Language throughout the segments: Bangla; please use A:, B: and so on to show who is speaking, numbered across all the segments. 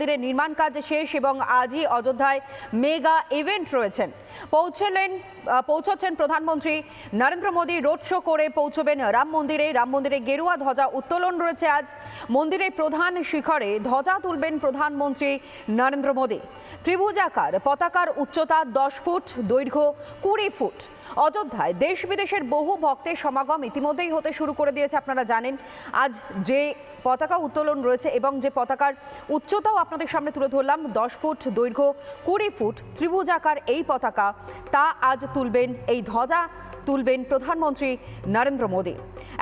A: মন্দিরের নির্মাণ কাজ শেষ এবং আজই অযোধ্যায় মেগা ইভেন্ট রয়েছেন। পৌঁছলেন পৌঁছচ্ছেন প্রধানমন্ত্রী নরেন্দ্র মোদী। রোড শো করে পৌঁছবেন রাম মন্দিরে। রাম মন্দিরে গেরুয়া ধ্বজা উত্তোলন রয়েছে আজ। মন্দিরের প্রধান শিখরে ধ্বজা তুলবেন প্রধানমন্ত্রী নরেন্দ্র মোদী। ত্রিভুজাকার পতাকার উচ্চতা দশ ফুট, দৈর্ঘ্য কুড়ি ফুট। অযোধ্যায় দেশ বিদেশের বহু ভক্তের সমাগম ইতিমধ্যেই হতে শুরু করে দিয়েছে, আপনারা জানেন। আজ যে পতাকা উত্তোলন রয়েছে এবং যে পতাকার উচ্চতাও আপনাদের সামনে তুলে ধরলাম। দশ ফুট দৈর্ঘ্য, কুড়ি ফুট ত্রিভুজাকার এই পতাকা। তা আজ তুলবেন এই ধ্বজা, তুলবেন প্রধানমন্ত্রী নরেন্দ্র মোদী।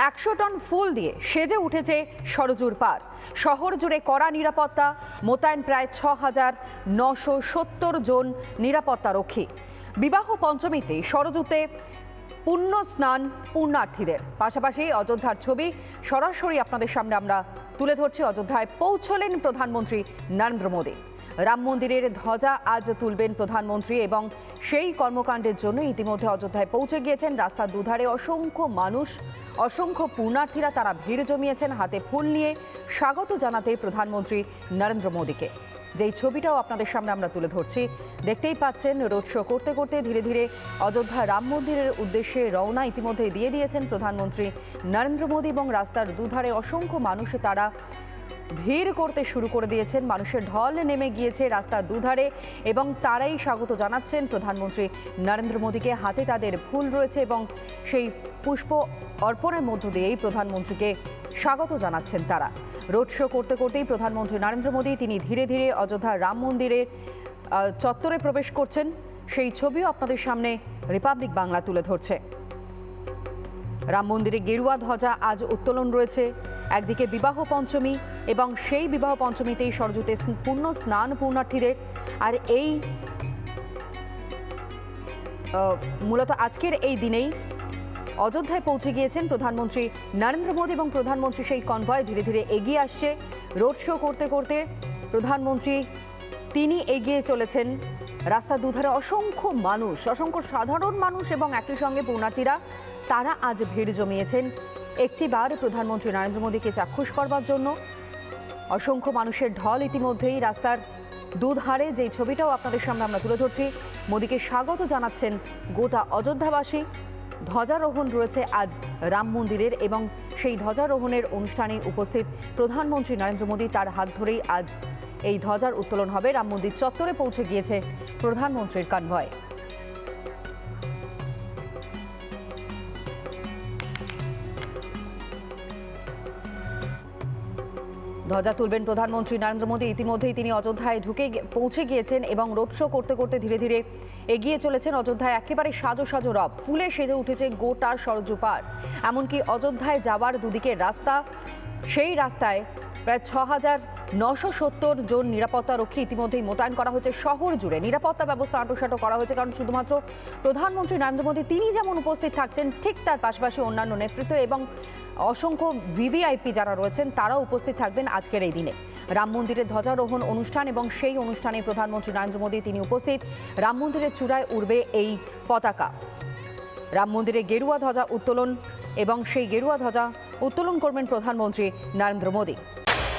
A: একশো টন ফুল দিয়ে সেজে উঠেছে সরজুর পার। শহর জুড়ে কড়া নিরাপত্তা, মোতায়েন প্রায় ছ হাজার নশো সত্তর জন নিরাপত্তারক্ষী। বিবাহ পঞ্চমীতে সরজুতে পুণ্য স্নান পুণ্যার্থীদের। পাশাপাশি অযোধ্যার ছবি সরাসরি আপনাদের সামনে আমরা তুলে ধরছি। অযোধ্যায় পৌঁছলেন প্রধানমন্ত্রী নরেন্দ্র মোদী। রাম মন্দিরের ধ্বজা আজ তুলবেন প্রধানমন্ত্রী এবং সেই কর্মকাণ্ডের জন্য ইতিমধ্যে অযোধ্যায় পৌঁছে গিয়েছেন। রাস্তার দুধারে অসংখ্য মানুষ, অসংখ্য পুণ্যার্থীরা তারা ভিড় জমিয়েছেন। হাতে ফুল নিয়ে স্বাগত জানাতে প্রধানমন্ত্রী নরেন্দ্র মোদীকে। যেই ছবিটাও আপনাদের সামনে আমরা তুলে ধরছি, দেখতেই পাচ্ছেন রোড শো করতে করতে ধীরে ধীরে অযোধ্যা রাম মন্দিরের উদ্দেশ্যে রওনা ইতিমধ্যে দিয়ে দিয়েছেন প্রধানমন্ত্রী নরেন্দ্র মোদী এবং রাস্তার দুধারে অসংখ্য মানুষে তারা ভিড় করতে শুরু করে দিয়েছেন। মানুষের ঢল নেমে গিয়েছে রাস্তার দুধারে এবং তারাই স্বাগত জানাচ্ছেন। প্রধানমন্ত্রী নরেন্দ্র মোদীকে হাতে তাদের ফুল রয়েছে এবং সেই পুষ্প অর্পণের মধ্য দিয়েই প্রধানমন্ত্রীকে স্বাগত জানাচ্ছেন তারা। রোড শো করতে করতেই প্রধানমন্ত্রী নরেন্দ্র মোদী, তিনি ধীরে ধীরে অযোধ্যা রাম মন্দিরের চত্বরে প্রবেশ করছেন। সেই ছবিও আপনাদের সামনে রিপাবলিক বাংলা তুলে ধরছে। রাম মন্দিরে গেরুয়া ধ্বজা আজ উত্তোলন রয়েছে। একদিকে বিবাহ পঞ্চমী এবং সেই বিবাহ পঞ্চমীতেই সরজুতে পূর্ণ স্নান পূর্ণার্থীদের। আর এই মূলত আজকের এই দিনেই অযোধ্যায় পৌঁছে গিয়েছেন প্রধানমন্ত্রী নরেন্দ্র মোদী এবং প্রধানমন্ত্রী সেই কনভয় ধীরে ধীরে এগিয়ে আসছে। রোড শো করতে করতে প্রধানমন্ত্রী তিনি এগিয়ে চলেছেন। রাস্তার দুধারে অসংখ্য মানুষ, অসংখ্য সাধারণ মানুষ এবং একই সঙ্গে পুণ্যার্থীরা তারা আজ ভিড় জমিয়েছেন। একটিবার প্রধানমন্ত্রী নরেন্দ্র মোদীকে চাক্ষুষ করবার জন্য। অসংখ্য মানুষের ঢল ইতিমধ্যেই রাস্তার দুধারে। যেই ছবিটাও আপনাদের সামনে আমরা তুলে ধরছি, মোদীকে স্বাগত জানাচ্ছেন গোটা অযোধ্যাবাসী। ধ্বজারোহণ রয়েছে আজ রাম মন্দিরের এবং সেই ধ্বজারোহণের অনুষ্ঠানে উপস্থিত প্রধানমন্ত্রী নরেন্দ্র মোদী তার হাত ধরেই আজ এই ধ্বজার উত্তোলন হবে। রাম মন্দির চত্বরে পৌঁছে গিয়েছে প্রধানমন্ত্রীর কনভয়। ধ্বজা তুলবেন প্রধানমন্ত্রী নরেন্দ্র মোদী। ইতিমধ্যেই তিনি অযোধ্যায় ঢুকে পৌঁছে গিয়েছেন এবং রোড শো করতে করতে ধীরে ধীরে এগিয়ে চলেছেন অযোধ্যায়। একেবারে সাজো সাজো রব। ফুলে সেজে উঠেছে গোটা সরজু পার এমনকি অযোধ্যায় যাওয়ার দুদিকের রাস্তা, সেই রাস্তায় প্রায় ছ হাজার নশো সত্তর জন নিরাপত্তা রক্ষী ইতিমধ্যেই মোতায়েন করা হয়েছে শহর জুড়ে। নিরাপত্তা ব্যবস্থা আঁটোসাঁটো করা হয়েছে কারণ শুধুমাত্র প্রধানমন্ত্রী নরেন্দ্র মোদী তিনি যেমন উপস্থিত থাকছেন, ঠিক তার পাশাপাশি অন্যান্য নেতৃত্ব এবং অসংখ্য ভিভিআইপি যারা রয়েছেন তারাও উপস্থিত থাকবেন আজকের এই দিনে। রাম মন্দিরের ধ্বজারোহণ অনুষ্ঠান এবং সেই অনুষ্ঠানে প্রধানমন্ত্রী নরেন্দ্র মোদী তিনি উপস্থিত। রাম মন্দিরের চূড়ায় উড়বে এই পতাকা। রাম মন্দিরে গেরুয়া ধ্বজা উত্তোলন এবং সেই গেরুয়া ধ্বজা উত্তোলন করবেন প্রধানমন্ত্রী নরেন্দ্র মোদী।